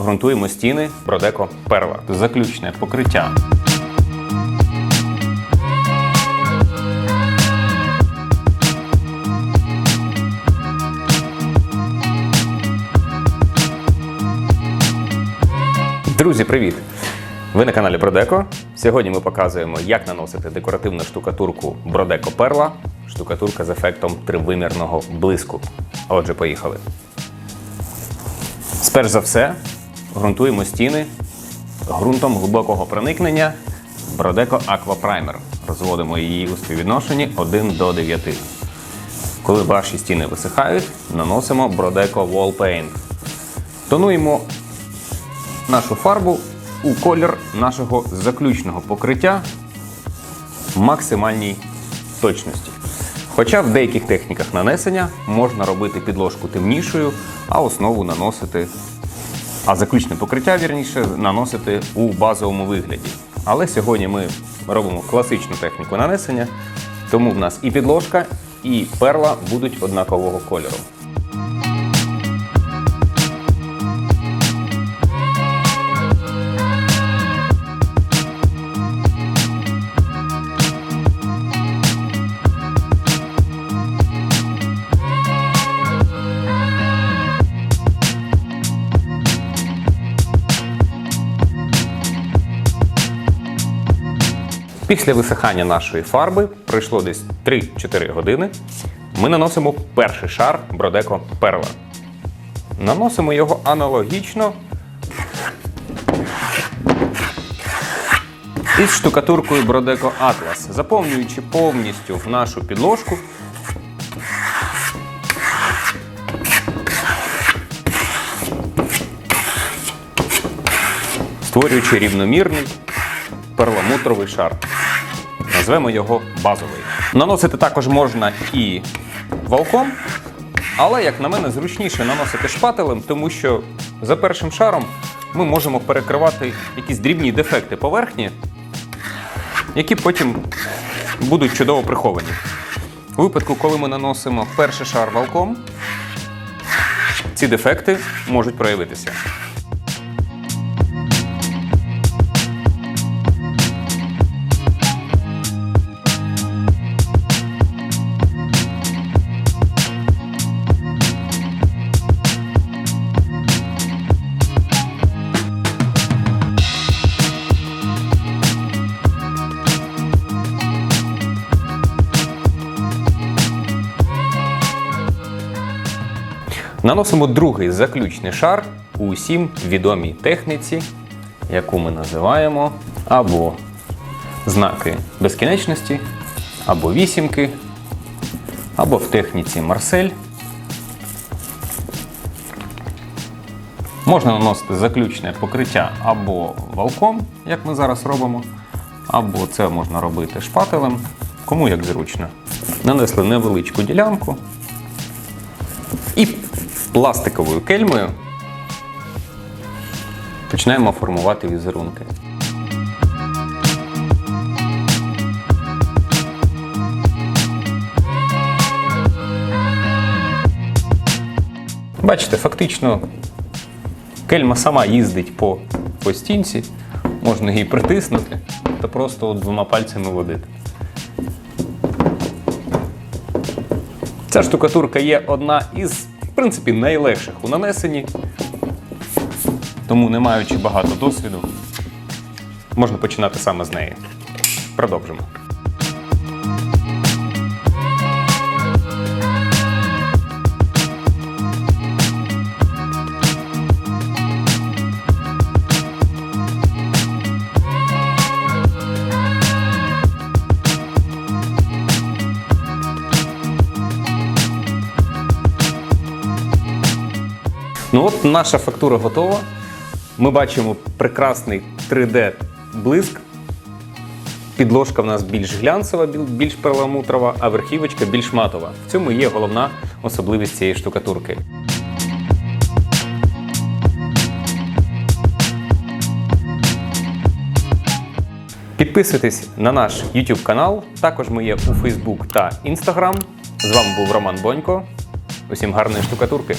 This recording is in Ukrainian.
Грунтуємо стіни Бродеко Перла. Заключне покриття. Друзі, привіт! Ви на каналі Бродеко. Сьогодні ми показуємо, як наносити декоративну штукатурку Бродеко Перла. Штукатурка з ефектом тривимірного блиску. Отже, поїхали. Сперш за все, ґрунтуємо стіни ґрунтом глибокого проникнення Бродеко Aqua Primer. Розводимо її у співвідношенні 1 до 9. Коли ваші стіни висихають, наносимо Бродеко Wall Paint. Тонуємо нашу фарбу у колір нашого заключного покриття максимальній точності. Хоча в деяких техніках нанесення можна робити підложку темнішою, а основу наносити, а заключне покриття, вірніше, наносити у базовому вигляді. Але сьогодні ми робимо класичну техніку нанесення, тому в нас і підложка, і перла будуть однакового кольору. Після висихання нашої фарби пройшло десь 3-4 години. Ми наносимо перший шар Бродеко Перла. Наносимо його аналогічно із штукатуркою Бродеко Atlas, заповнюючи повністю в нашу підложку. Створюючи рівномірний перламутровий шар. Назвемо його базовий. Наносити також можна і валком, але, як на мене, зручніше наносити шпателем, тому що за першим шаром ми можемо перекривати якісь дрібні дефекти поверхні, які потім будуть чудово приховані. У випадку, коли ми наносимо перший шар валком, ці дефекти можуть проявитися. Наносимо другий заключний шар у усім відомій техніці, яку ми називаємо або знаки безкінечності, або вісімки, або в техніці Марсель. Можна наносити заключне покриття або валком, як ми зараз робимо, або це можна робити шпателем, кому як зручно. Нанесли невеличку ділянку. І пластиковою кельмою починаємо формувати візерунки. Бачите, фактично кельма сама їздить по, по стінці, можна її притиснути та просто от двома пальцями водити. Ця штукатурка є одна із, в принципі, найлегших у нанесенні. Тому, не маючи багато досвіду, можна починати саме з неї. Продовжимо. Ну от наша фактура готова. Ми бачимо прекрасний 3D блиск. Підложка в нас більш глянцева, більш перламутрова, а верхівочка більш матова. В цьому є головна особливість цієї штукатурки. Підписуйтесь на наш YouTube канал. Також ми є у Facebook та Instagram. З вами був Роман Бонько. Усім гарної штукатурки!